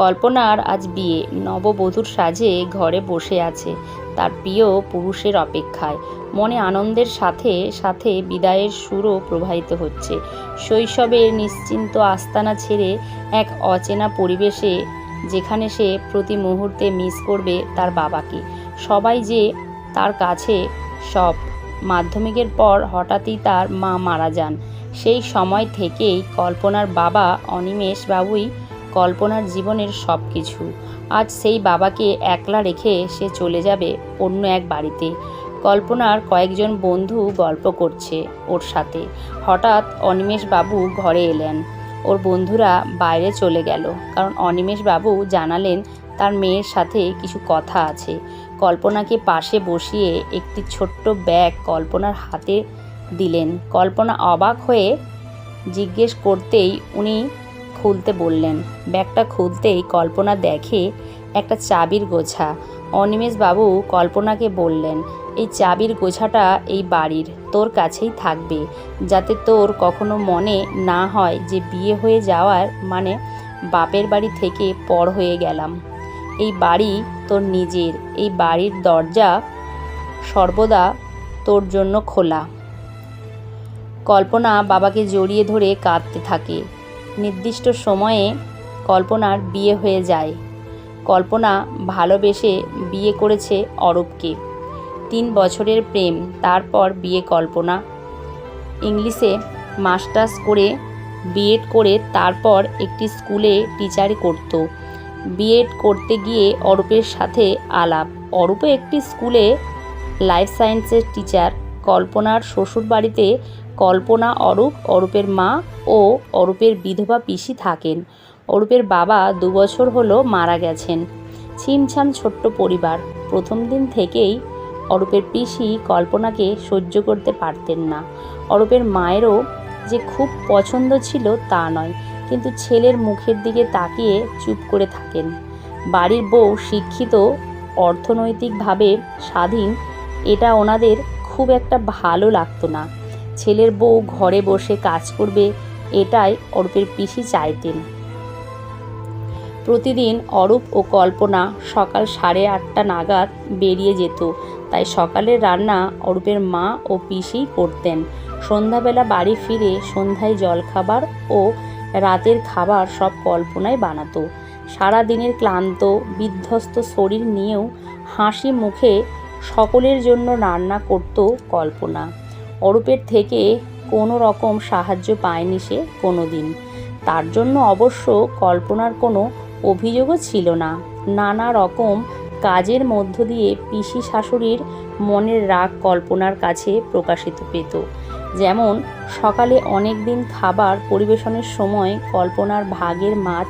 কল্পনার আজ বিয়ে। নববধূর সাজে ঘরে বসে আছে তার প্রিয় পুরুষের অপেক্ষায়। মনে আনন্দের সাথে সাথে বিদায়ের সুরও প্রবাহিত হচ্ছে। শৈশবের নিশ্চিন্ত আস্তানা ছেড়ে এক অচেনা পরিবেশে যেখানে সে প্রতি মুহূর্তে মিস করবে তার বাবাকে। সবাই যে তার কাছে সব। মাধ্যমিকের পর হঠাৎই তার মা মারা যান। সেই সময় থেকেই কল্পনার বাবা অনিমেষ বাবুই কল্পনার জীবনের সব কিছু আজ সেই বাবাকে একলা রেখে সে চলে যাবে অন্য এক বাড়িতে। কল্পনার কয়েকজন বন্ধু গল্প করছে ওর সাথে। হঠাৎ অনিমেষ বাবু ঘরে এলেন। ওর বন্ধুরা বাইরে চলে গেল, কারণ অনিমেষ বাবু জানালেন তার মেয়ের সাথে কিছু কথা আছে। কল্পনাকে পাশে বসিয়ে একটি ছোট্ট ব্যাগ কল্পনার হাতে দিলেন। কল্পনা অবাক হয়ে জিজ্ঞেস করতেই উনি খুলতে বললেন। ব্যাগটা খুলতেই কল্পনা দেখে একটা চাবির গোছা। বাবু কল্পনাকে বললেন, এই চাবির গোছাটা এই বাড়ির, তোর কাছেই থাকবে। যাতে তোর কখনো মনে না হয় যে বিয়ে হয়ে যাওয়ার মানে বাপের বাড়ি থেকে পর হয়ে গেলাম। এই বাড়ি তোর নিজের, এই বাড়ির দরজা সর্বদা তোর জন্য খোলা কল্পনা বাবাকে জড়িয়ে ধরে কাঁদতে থাকে। নির্দিষ্ট সময়ে কল্পনার বিয়ে হয়ে যায়। কল্পনা ভালোবেসে বিয়ে করেছে অরূপকে। তিন বছরের প্রেম, তারপর বিয়ে কল্পনা। ইংলিশে মাস্টার্স করে বিএড করে তারপর একটি স্কুলে টিচারি করত। বিএড করতে গিয়ে অরূপের সাথে আলাপ। অরূপে একটি স্কুলে লাইফ সায়েন্সের টিচার। কল্পনার শ্বশুর বাড়িতে কল্পনা অরূপ অরূপের মা ও অরূপের বিধবা পিসি থাকেন। অরূপের বাবা দুবছর হলো মারা গেছেন। ছিমছাম ছোট্ট পরিবার। প্রথম দিন থেকেই অরূপের পিসি কল্পনাকে সহ্য করতে পারতেন না। অরূপের মায়েরও যে খুব পছন্দ ছিল তা নয়, কিন্তু ছেলের মুখের দিকে তাকিয়ে চুপ করে থাকেন। বাড়ির বউ শিক্ষিত, অর্থনৈতিকভাবে স্বাধীন, এটা ওনাদের খুব একটা ভালো লাগতো না। ছেলের বউ ঘরে বসে কাজ করবে, এটাই অরূপের পিসি চাইতেন প্রতিদিন অরূপ ও কল্পনা সকাল সাড়ে আটটা নাগাদ বেরিয়ে যেত। তাই সকালের রান্না অরূপের মা ও পিসি করতেন। সন্ধ্যাবেলা বাড়ি ফিরে সন্ধ্যায় জলখাবার ও রাতের খাবার সব কল্পনায় বানাতো। সারা দিনের ক্লান্ত, বিধ্বস্ত শরীর নিয়েও হাসি মুখে সকলের জন্য রান্না করত কল্পনা। অরূপের থেকে কোনো রকম সাহায্য পায়নি সে কোনো দিন তার জন্য অবশ্য কল্পনার কোনো অভিযোগও ছিল না। নানা রকম কাজের মধ্য দিয়ে পিসি শাশুড়ির মনের রাগ কল্পনার কাছে প্রকাশিত পেত। যেমন, সকালে অনেক দিন খাবার পরিবেশনের সময় কল্পনার ভাগের মাছ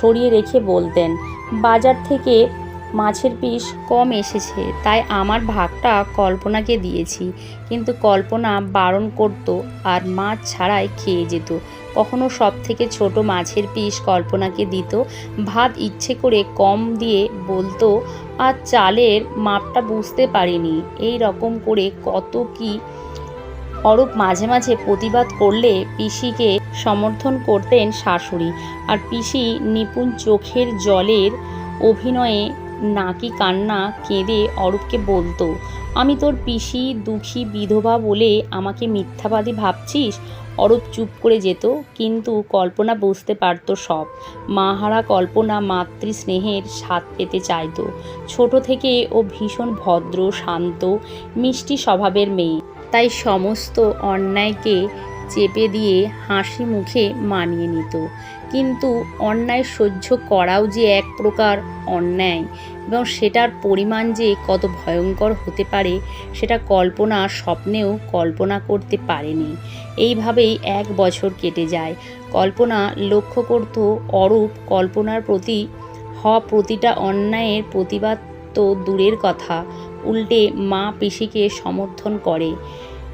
সরিয়ে রেখে বলতেন, বাজার থেকে মাছের পিস কম এসেছে, তাই আমার ভাগটা কল্পনাকে দিয়েছি। কিন্তু কল্পনা বারণ করত আর মাছ ছাড়াই খেয়ে যেত। কখনো সব থেকে ছোট মাছের পিস কল্পনাকে দিত। ভাত ইচ্ছে করে কম দিয়ে বলতো, আর চালের মাপটা বুঝতে পারিনি। এই রকম করে কত কি অরূপ মাঝে মাঝে প্রতিবাদ করলে পিসিকে সমর্থন করতেন শাশুড়ি। আর পিসি নিপুণ চোখের জলের অভিনয়ে নাকি কান্না কেঁদে অরূপকে বলতো, আমি তোর পিসি, দুঃখী, বিধবা বলে আমাকে মিথ্যাবাদী ভাবছিস? অরূপ চুপ করে যেত, কিন্তু কল্পনা বুঝতে পারতো সব। মাহারা কল্পনা মাতৃ স্নেহের স্বাদ পেতে চাইতো। ছোট থেকে ও ভীষণ ভদ্র, শান্ত, মিষ্টি স্বভাবের মেয়ে। তাই সমস্ত অন্যায়কে চেপে দিয়ে হাসি মুখে মানিয়ে নিত। কিন্তু অন্যায় সহ্য করাও যে এক প্রকার অন্যায় এবং সেটার পরিমাণ যে কত ভয়ঙ্কর হতে পারে, সেটা কল্পনা স্বপ্নেও কল্পনা করতে পারেনি। এইভাবেই এক বছর কেটে যায়। কল্পনা লক্ষ্য করত অরূপ কল্পনার প্রতি হওয়া প্রতিটা অন্যায়ের প্রতিবাদ তো দূরের কথা, উল্টে মা পিসিকে সমর্থন করে।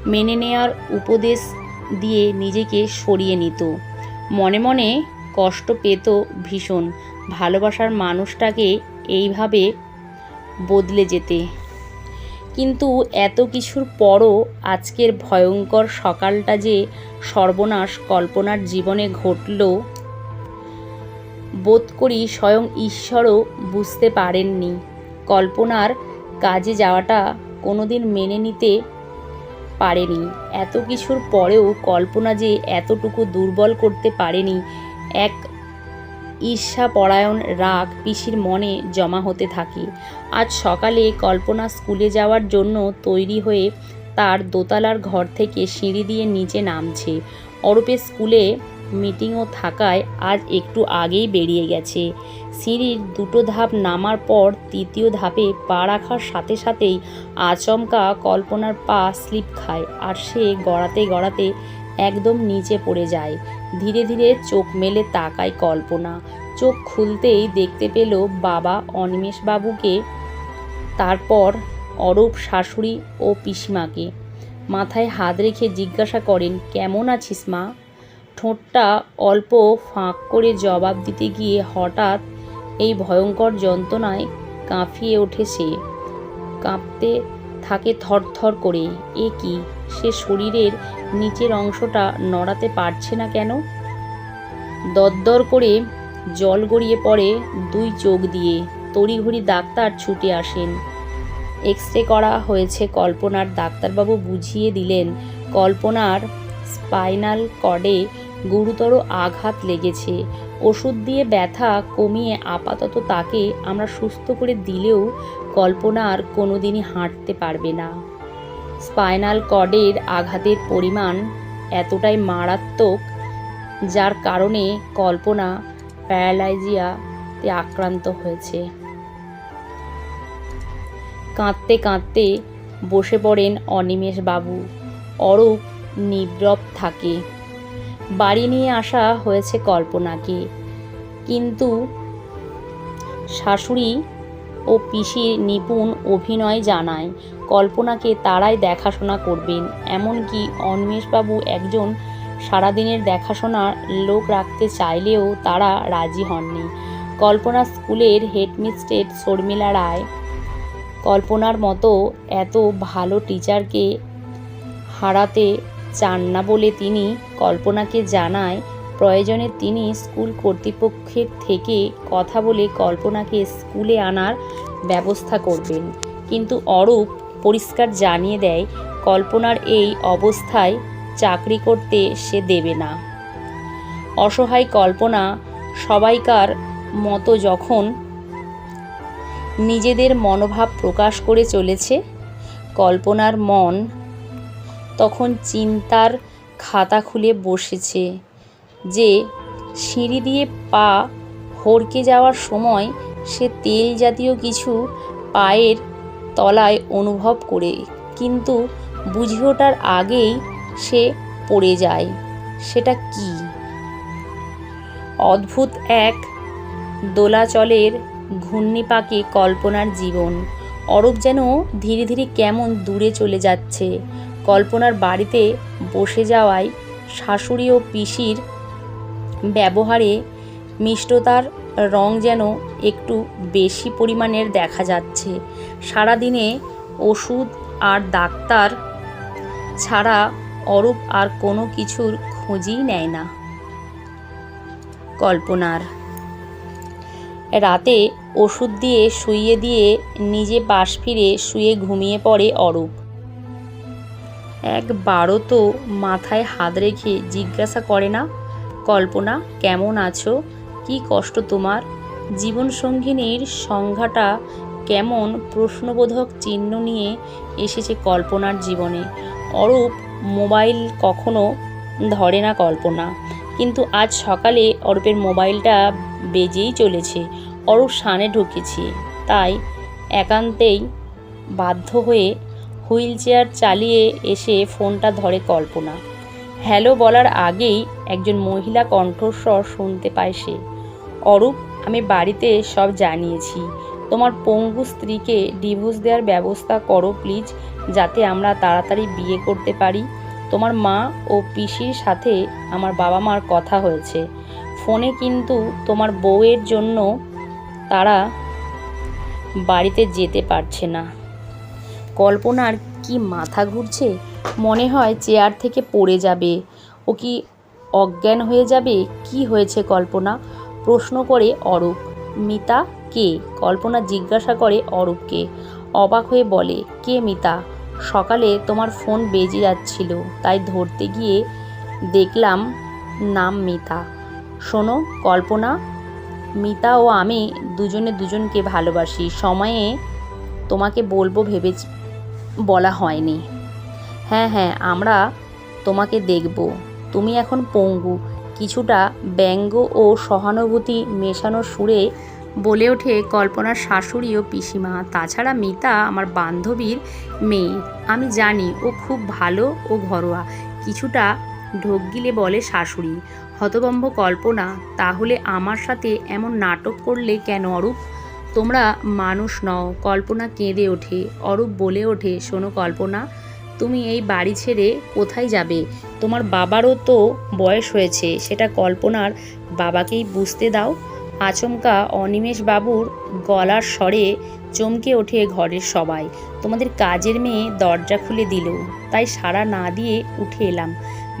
মেনে নেওয়ার উপদেশ দিয়ে নিজেকে সরিয়ে নিত। মনে মনে কষ্ট পেত ভীষণ। ভালোবাসার মানুষটাকে এইভাবে বদলে যেতে। কিন্তু এত কিছুর পরও আজকের ভয়ঙ্কর সকালটা যে সর্বনাশ কল্পনার জীবনে ঘটল, বোধ করি স্বয়ং ঈশ্বরও বুঝতে পারেননি। কল্পনার কাজে যাওয়াটা কোনোদিন মেনে নিতে পারেনি। এত কিছুর পরেও কল্পনা যে এতটুকু দুর্বল করতে পারেনি, এক ঈর্ষাপরায়ণ রাগ পিসির মনে জমা হতে থাকে। আজ সকালে কল্পনা স্কুলে যাওয়ার জন্য তৈরি হয়ে তার দোতলার ঘর থেকে সিঁড়ি দিয়ে নিচে নামছে। অরূপের স্কুলে মিটিংও থাকায় আজ একটু আগেই বেরিয়ে গেছে। সিঁড়ির দুটো ধাপ নামার পর তৃতীয় ধাপে পা রাখার সাথে সাথেই আচমকা কল্পনার পা স্লিপ খায় আর সে গড়াতে গড়াতে একদম নিচে পড়ে যায়। ধীরে ধীরে চোখ মেলে তাকায় কল্পনা। চোখ খুলতেই দেখতে পেল বাবা অনিমেষবাবুকে, তারপর অরূপ শাশুড়ি ও পিসিমাকে। মাথায় হাত রেখে জিজ্ঞাসা করেন, কেমন আছিস মা? ঠোঁটটা অল্প ফাঁক করে জবাব দিতে গিয়ে হঠাৎ এই ভয়ঙ্কর যন্ত্রণায় কাঁপিয়ে ওঠে সে। কাঁপতে থাকে থরথর করে। এ কি? সে শরীরের নিচের অংশটা নড়াতে পারছে না কেন? দরদর করে জল গড়িয়ে পড়ে দুই চোখ দিয়ে। তড়িঘড়ি ডাক্তার ছুটে আসেন। এক্স রে করা হয়েছে কল্পনার। ডাক্তারবাবু বুঝিয়ে দিলেন, কল্পনার স্পাইনাল কর্ডে গুরুতর আঘাত লেগেছে। ওষুধ দিয়ে ব্যথা কমিয়ে আপাতত তাকে আমরা সুস্থ করে দিলেও কল্পনা আর কোনোদিনই হাঁটতে পারবে না। স্পাইনাল কর্ডের আঘাতের পরিমাণ এতটাই মারাত্মক, যার কারণে কল্পনা প্যারালাইজিয়াতে আক্রান্ত হয়েছে। কাঁদতে কাঁদতে বসে পড়েন অনিমেষ বাবু। অরূপ নীরব থাকে। বাড়ি নিয়ে আসা হয়েছে কল্পনাকে। কিন্তু শাশুড়ি ও পিসির নিপুণ অভিনয় জানায়, কল্পনাকে তারাই দেখাশোনা করবেন। এমনকি অন্মেষবাবু একজন সারাদিনের দেখাশোনার লোক রাখতে চাইলেও তারা রাজি হননি। কল্পনা স্কুলের হেডমিস্ট্রেস শর্মিলা রায় কল্পনার মতো এত ভালো টিচারকে হারাতে চান না বলে তিনি কল্পনাকে জানায়, প্রয়োজনে তিনি স্কুল কর্তৃপক্ষের থেকে কথা বলে কল্পনাকে স্কুলে আনার ব্যবস্থা করবেন। কিন্তু অরূপ পরিষ্কার জানিয়ে দেয়, কল্পনার এই অবস্থায় চাকরি করতে সে দেবে না। অসহায় কল্পনা সবাইকার মতো যখন নিজেদের মনোভাব প্রকাশ করে চলেছে, কল্পনার মন তখন চিন্তার খাতা খুলে বসেছে যে সিঁড়ি দিয়ে পা হড়কে যাওয়ার সময় সে তেল জাতীয় কিছু পায়ের তলায় অনুভব করে। কিন্তু বুঝে ওঠার আগেই সে পড়ে যায়। সেটা কি? অদ্ভুত এক দোলাচলের ঘূর্ণিপাকে কল্পনার জীবন। অরূপ যেন ধীরে ধীরে কেমন দূরে চলে যাচ্ছে। কল্পনার বাড়িতে বসে যাওয়ায় শাশুড়ি ও পিসির ব্যবহারে মিষ্টতার রং যেন একটু বেশি পরিমাণের দেখা যাচ্ছে। সারাদিনে ওষুধ আর ডাক্তার ছাড়া অরূপ আর কোনো কিছুর খোঁজই নেয় না। কল্পনার রাতে ওষুধ দিয়ে শুইয়ে দিয়ে নিজে পাশ ফিরে শুয়ে ঘুমিয়ে পড়ে অরূপ। একবারও তো মাথায় হাত রেখে জিজ্ঞাসা করে না, কল্পনা, কেমন আছো? কি কষ্ট তোমার? জীবনসঙ্গিনীর সংজ্ঞাটা কেমন প্রশ্নবোধক চিহ্ন নিয়ে এসেছে কল্পনার জীবনে। অরূপ মোবাইল কখনো ধরে না কল্পনা, কিন্তু আজ সকালে অরূপের মোবাইলটা বেজেই চলেছে। অরূপ সানে ঢুকেছে, তাই একান্তেই বাধ্য হয়ে হুইল চেয়ার চালিয়ে এসে ফোনটা ধরে কল্পনা। হ্যালো বলার আগেই একজন মহিলা কণ্ঠস্বর শুনতে পায় সে। অরূপ, আমি বাড়িতে সব জানিয়েছি। তোমার পঙ্গু স্ত্রীকে ডিভোর্স দেওয়ার ব্যবস্থা করো প্লিজ, যাতে আমরা তাড়াতাড়ি বিয়ে করতে পারি। তোমার মা ও পিসির সাথে আমার বাবা মার কথা হয়েছে। ফোনে কিন্তু তোমার বউয়ের জন্য তারা বাড়িতে যেতে পারছে না। কল্পনার কি মাথা ঘুরছে? মনে হয় চেয়ার থেকে পড়ে যাবে। ও কি অজ্ঞান হয়ে যাবে? কি হয়েছে কল্পনা? প্রশ্ন করে অরূপ। মিতা কে? কল্পনা জিজ্ঞাসা করে অরূপকে। অবাক হয়ে বলে, কে মিতা? সকালে তোমার ফোন বেজে যাচ্ছিল, তাই ধরতে গিয়ে দেখলাম নাম মিতা। শোনো কল্পনা, মিতা ও আমি দুজনে দুজনকে ভালোবাসি। সময়ে তোমাকে বলব ভেবে বলা হয়নি। হ্যাঁ হ্যাঁ আমরা তোমাকে দেখব। তুমি এখন পঙ্গু। কিছুটা ব্যঙ্গ ও সহানুভূতি মেশানো সুরে বলে ওঠে কল্পনার শাশুড়ি ও পিসিমা। তাছাড়া মিতা আমার বান্ধবীর মেয়ে। আমি জানি ও খুব ভালো ও ঘরোয়া। কিছুটা ঢোক গিলে বলে শাশুড়ি। হতবম্ব কল্পনা, তাহলে আমার সাথে এমন নাটক করলে কেন অরূপ? তোমরা মানুষ নও, কল্পনা কেঁদে ওঠে। অরূপ বলে ওঠে, শোনো কল্পনা, তুমি এই বাড়ি ছেড়ে কোথায় যাবে? তোমার বাবারও তো বয়স হয়েছে, সেটা কল্পনার বাবাকেই বুঝতে দাও। আচমকা অনিমেষ বাবুর গলার স্বরে চমকে ওঠে ঘরের সবাই। তোমাদের কাজের মেয়ে দরজা খুলে দিল, তাই সাড়া না দিয়ে উঠে এলাম।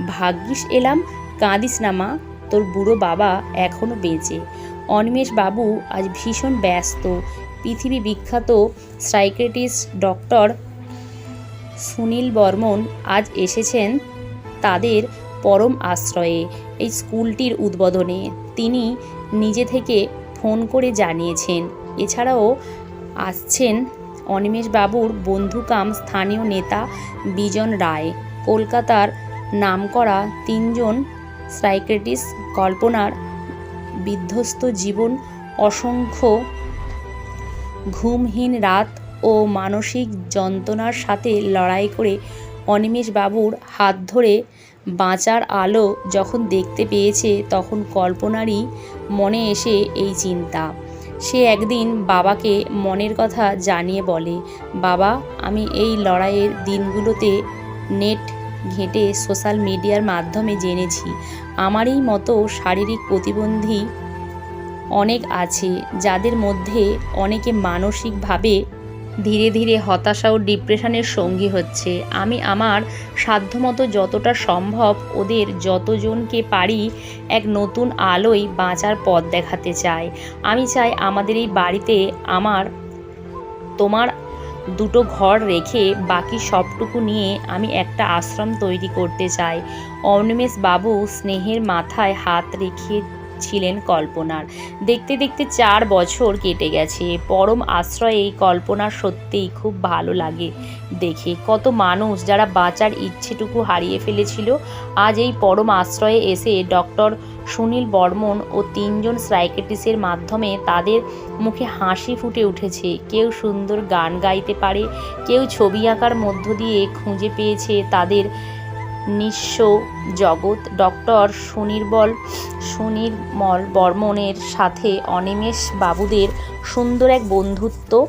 ভাগ্যিস এলাম, কাঁদিস না মা, তোর বুড়ো বাবা এখনও বেঁচে। বাবু আজ ভীষণ ব্যস্ত। পৃথিবী বিখ্যাত সাইকেটিস্ট ডক্টর সুনীল বর্মন আজ এসেছেন তাদের পরম আশ্রয়ে এই স্কুলটির উদ্বোধনে। তিনি নিজে থেকে ফোন করে জানিয়েছেন। এছাড়াও আসছেন বাবুর বন্ধুকাম স্থানীয় নেতা বিজন রায়। কলকাতার নামকরা তিনজন সাইকেটিস্ট কল্পনার বিধ্বস্ত জীবন, অসংখ্য ঘুমহীন রাত ও মানসিক যন্ত্রণার সাথে লড়াই করে বাবুর হাত ধরে বাঁচার আলো যখন দেখতে পেয়েছে, তখন কল্পনারই মনে এসে এই চিন্তা। সে একদিন বাবাকে মনের কথা জানিয়ে বলে, বাবা, আমি এই লড়াইয়ের দিনগুলোতে নেট ঘেঁটে সোশ্যাল মিডিয়ার মাধ্যমে জেনেছি। আমারই মতো শারীরিক প্রতিবন্ধী অনেক আছে, যাদের মধ্যে অনেকে মানসিকভাবে ধীরে ধীরে হতাশা ও ডিপ্রেশনের সঙ্গী হচ্ছে। আমি আমার সাধ্যমতো যতটা সম্ভব ওদের যতজনকে পারি এক নতুন আলোয় বাঁচার পথ দেখাতে চাই। আমি চাই আমাদের এই বাড়িতে আমার, তোমার দুটো ঘর রেখে বাকি সবটুকু নিয়ে আমি একটা আশ্রম তৈরি করতে চাই। অনিমেষ বাবু স্নেহের মাথায় হাত রেখে ছিলেন কল্পনার। দেখতে দেখতে চার বছর কেটে গেছে। পরম আশ্রয়ে এই কল্পনার সত্যিই খুব ভালো লাগে দেখে। কত মানুষ যারা বাঁচার ইচ্ছেটুকু হারিয়ে ফেলেছিল, আজ এই পরম আশ্রয়ে এসে ডক্টর সুনীল বর্মন ও তিনজন সাইকেটিসের মাধ্যমে তাদের মুখে হাসি ফুটে উঠেছে। কেউ সুন্দর গান গাইতে পারে, কেউ ছবি আঁকার মধ্য দিয়ে খুঁজে পেয়েছে তাদের নিঃস্ব জগৎ। ডক্টর সুনির্বল, সুনির্মল বর্মনের সাথে অনিমেষ বাবুদের সুন্দর এক বন্ধুত্ব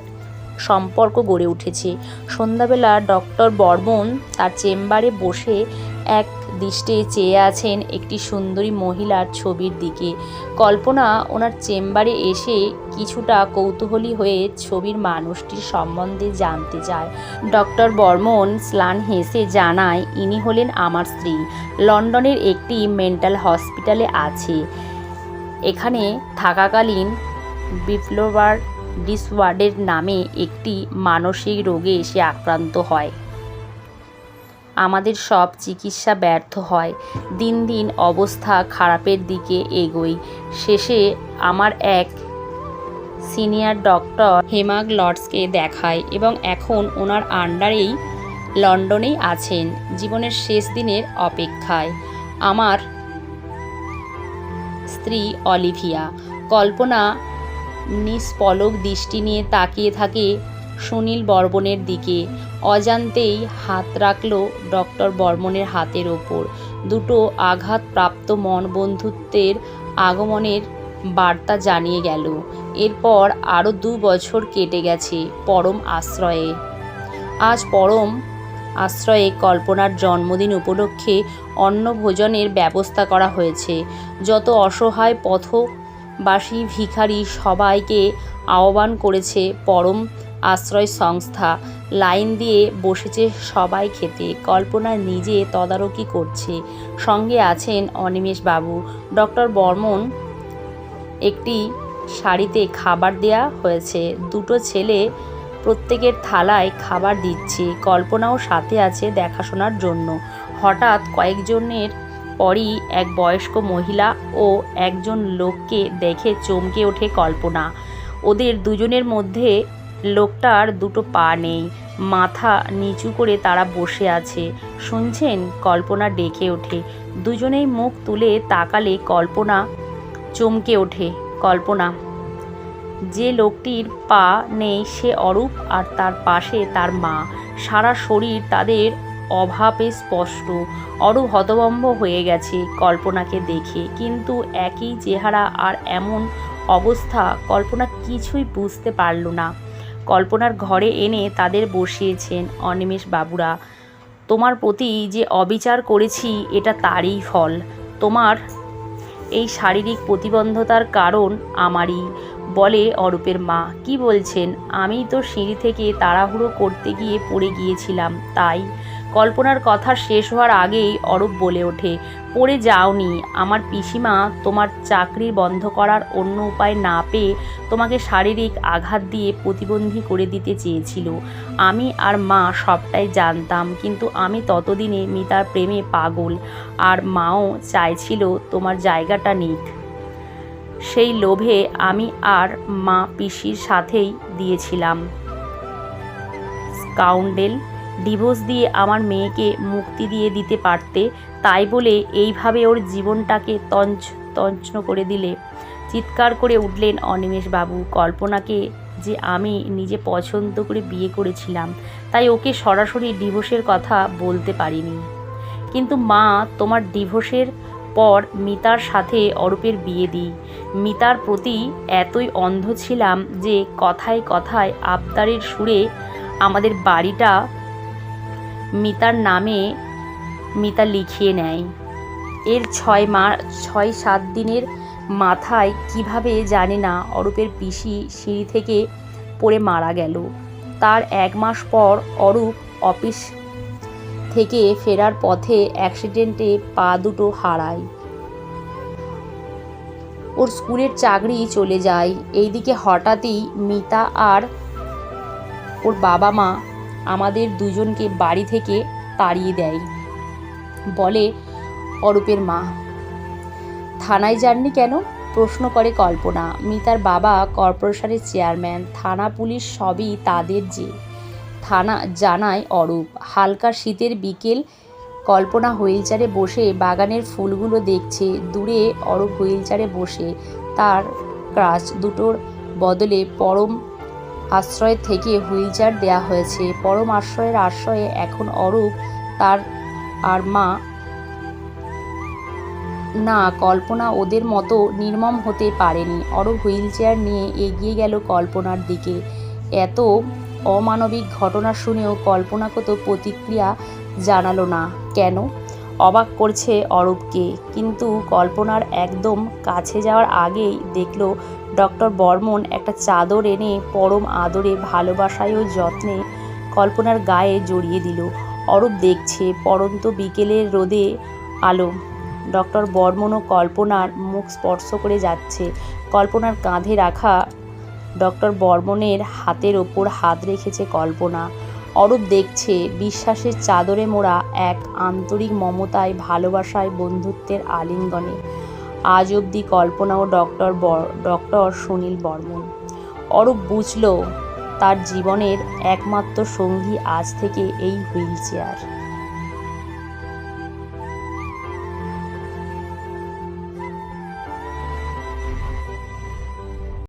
সম্পর্ক গড়ে উঠেছে। সন্ধ্যাবেলা ডক্টর বর্মন তার চেম্বারে বসে এক দৃষ্টে চেয়ে আছেন একটি সুন্দরী মহিলার ছবির দিকে। কল্পনা ওনার চেম্বারে এসে কিছুটা কৌতূহলী হয়ে ছবির মানুষটির সম্বন্ধে জানতে চায়। ডক্টর বর্মন স্লান হেসে জানায়, ইনি হলেন আমার স্ত্রী। লন্ডনের একটি মেন্টাল হসপিটালে আছে। এখানে থাকাকালীন বিপ্লবার ডিসওয়ার্ডের নামে একটি মানসিক রোগে সে আক্রান্ত হয়। আমাদের সব চিকিৎসা ব্যর্থ হয়। দিন দিন অবস্থা খারাপের দিকে এগোই। শেষে আমার এক সিনিয়র ডক্টর হেমাগ লর্ডসকে দেখায় এবং এখন ওনার আন্ডারেই লন্ডনেই আছেন। জীবনের শেষ দিনের অপেক্ষায়। আমার স্ত্রী অলিভিয়া। কল্পনা নিষ্পলক দৃষ্টি নিয়ে তাকিয়ে থাকে সুনীল বর্মনের দিকে। অজান্তেই হাত রাখল ডক্টর বর্মনের হাতের ওপর। দুটো আঘাতপ্রাপ্ত মন বন্ধুত্বের আগমনের বার্তা জানিয়ে গেল। এরপর আরও দু বছর কেটে গেছে পরম আশ্রয়ে। আজ পরম আশ্রয়ে কল্পনার জন্মদিন উপলক্ষে অন্নভোজনের ব্যবস্থা করা হয়েছে। যত অসহায় পথবাসী, ভিখারি সবাইকে আহ্বান করেছে পরম আশ্রয় সংস্থা। লাইন দিয়ে বসেছে সবাই খেতে। কল্পনা নিজে তদারকি করছে। সঙ্গে আছেন অনিমেষ বাবু। ডক্টর বর্মন, একটি শাড়িতে খাবার দেয়া হয়েছে। দুটো ছেলে প্রত্যেকের থালায় খাবার দিচ্ছে। কল্পনাও সাথে আছে দেখাশোনার জন্য। হঠাৎ কয়েকজনের পরই এক বয়স্ক মহিলা ও একজন লোককে দেখে চমকে ওঠে কল্পনা। ওদের দুজনের মধ্যে লোকটার দুটো পা নেই, মাথা নিচু করে তারা বসে আছে। শুনছেন? কল্পনা ডেকে ওঠে। দুজনেই মুখ তুলে তাকালে কল্পনা চমকে ওঠে। কল্পনা, যে লোকটির পা নেই সে অরূপ আর তার পাশে তার মা। সারা শরীর তাদের অভাবে স্পষ্ট। অরূপ হতভম্ব হয়ে গেছে কল্পনাকে দেখে। কিন্তু একই চেহারা আর এমন অবস্থা কল্পনা কিছুই বুঝতে পারল না। কল্পনার ঘরে এনে তাদের বসিয়েছেন অনিমেষ বাবুরা। তোমার প্রতি যে অবিচার করেছি, এটা তারই ফল। তোমার এই শারীরিক প্রতিবন্ধতার কারণ আমারই, বলে অরূপের মা। কি বলছেন? আমি তো সিঁড়ি থেকে তাড়াহুড়ো করতে গিয়ে পড়ে গিয়েছিলাম, তাই কল্পনার কথা শেষ হওয়ার আগেই অরূপ বলে ওঠে, পড়ে যাওনি। আমার পিসিমা তোমার চাকরি বন্ধ করার অন্য উপায় না পেয়ে তোমাকে শারীরিক আঘাত দিয়ে প্রতিবন্ধী করে দিতে চেয়েছিল। আমি আর মা সবটাই জানতাম, কিন্তু আমি ততদিনে মিতার প্রেমে পাগল, আর মাও চাইছিল তোমার জায়গাটা নিক। সেই লোভে আমি আর মা পিসির সাথেই দিয়েছিলাম। স্কাউন্ডেল ডিভোর্স দিয়ে আমার মেয়েকে মুক্তি দিয়ে দিতে পারতে, তাই বলে এইভাবে ওর জীবনটাকে তঞ্চ, তঞ্চন করে দিলে। চিৎকার করে উঠলেন অনিমেষ বাবু, কল্পনাকে যে আমি নিজে পছন্দ করে বিয়ে করেছিলাম, তাই ওকে সরাসরি ডিভোর্সের কথা বলতে পারিনি। কিন্তু মা, তোমার ডিভোর্সের পর মিতার সাথে অরূপের বিয়ে দিই। মিতার প্রতি এতই অন্ধ ছিলাম যে কথায় কথায় আবদারের সুরে আমাদের বাড়িটা মিতার নামে মিতা লিখিয়ে নেয়। এর ছয় মা, ছয় সাত দিনের মাথায় কীভাবে জানে না অরূপের পিসি সিঁড়ি থেকে পড়ে মারা গেল। তার এক মাস পর অরূপ অফিস থেকে ফেরার পথে অ্যাক্সিডেন্টে পা দুটো হারায়। ওর স্কুলের চাকরি চলে যায়। এইদিকে হঠাৎই মিতা আর ওর বাবা মা আমাদের দুজনকে বাড়ি থেকে তাড়িয়ে দেয়। বলে, অরূপের মা, থানায় যাননি কেন? প্রশ্ন করে কল্পনা। মিতার বাবা কর্পোরেশনের চেয়ারম্যান, থানা পুলিশ সবই তাদের যে। থানা জানায় অরূপ, হালকা শীতের বিকেল, কল্পনা হুইলচারে বসে বাগানের ফুলগুলো দেখছে। দূরে অরূপ হুইলচারে বসে, তার ক্রাচ দুটোর বদলে পরম আশ্রয় থেকে হুইলচার দেয়া হয়েছে। পরম আশ্রয়ের আশ্রয়ে এখন অরূপ তার আর মা না কল্পনা ওদের মতো নির্মম হতে পারেনি। অরূপ হুইল চেয়ার নিয়ে এগিয়ে গেল কল্পনার দিকে। এত অমানবিক ঘটনা শুনেও কল্পনা কত প্রতিক্রিয়া জানালো না। কেন? অবাক করছে অরূপকে। কিন্তু কল্পনার একদম কাছে যাওয়ার আগেই দেখল ডক্টর বর্মন একটা চাদর এনে পরম আদরে, ভালোবাসায় ও যত্নে কল্পনার গায়ে জড়িয়ে দিল। অরূপ দেখছে, পরন্ত বিকেলের রোদে আলো। ডক্টর বর্মন ও কল্পনার মুখ স্পর্শ করে যাচ্ছে। কল্পনার কাঁধে রাখা ডক্টর বর্মনের হাতের ওপর হাত রেখেছে কল্পনা। অরূপ দেখছে, বিশ্বাসের চাদরে মোড়া এক আন্তরিক মমতায়, ভালোবাসায়, বন্ধুত্বের আলিঙ্গনে। আজ অবধি কল্পনা ও ডক্টর ডক্টর সুনীল বর্মন। অরূপ বুঝল, তার জীবনের একমাত্র সঙ্গী আজ থেকে এই হুইল চেয়ার।